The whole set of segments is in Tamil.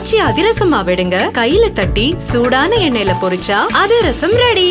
ஆச்சி அதிரசமா விடுங்க. கையில தட்டி சூடான எண்ணெயில பொரிச்சா அதிரசம் ரெடி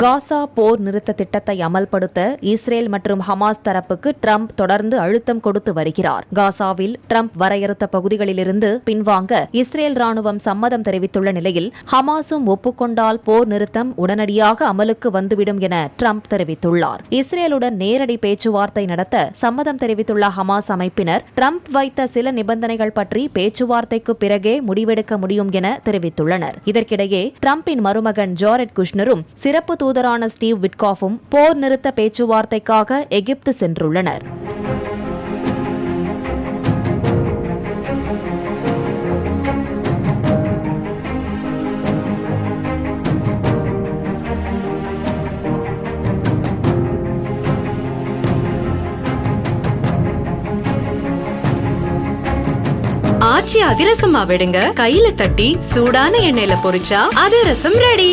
காசா போர் நிறுத்த திட்டத்தை அமல்படுத்த இஸ்ரேல் மற்றும் ஹமாஸ் தரப்புக்கு ட்ரம்ப் தொடர்ந்து அழுத்தம் கொடுத்து வருகிறார். காசாவில் ட்ரம்ப் வரையறுத்த பகுதிகளிலிருந்து பின்வாங்க இஸ்ரேல் ராணுவம் சம்மதம் தெரிவித்துள்ள நிலையில் ஹமாஸும் ஒப்புக்கொண்டால் போர் நிறுத்தம் உடனடியாக அமலுக்கு வந்துவிடும் என ட்ரம்ப் தெரிவித்துள்ளார். இஸ்ரேலுடன் நேரடி பேச்சுவார்த்தை நடத்த சம்மதம் தெரிவித்துள்ள ஹமாஸ் அமைப்பினர் ட்ரம்ப் வைத்த சில நிபந்தனைகள் பற்றி பேச்சுவார்த்தைக்கு பிறகே முடிவெடுக்க முடியும் என தெரிவித்துள்ளனர். இதற்கிடையே ட்ரம்பின் மருமகன் ஜாரெட் குஷ்னரும் சிறப்பு தூதரான ஸ்டீவ் விட்காஃபும் போர் நிறுத்த பேச்சுவார்த்தைக்காக எகிப்து சென்றுள்ளனர். ஆச்சி அதிரசமா விடுங்க. கையில தட்டி சூடான எண்ணெயில பொரிச்சா அதிரசம் ரெடி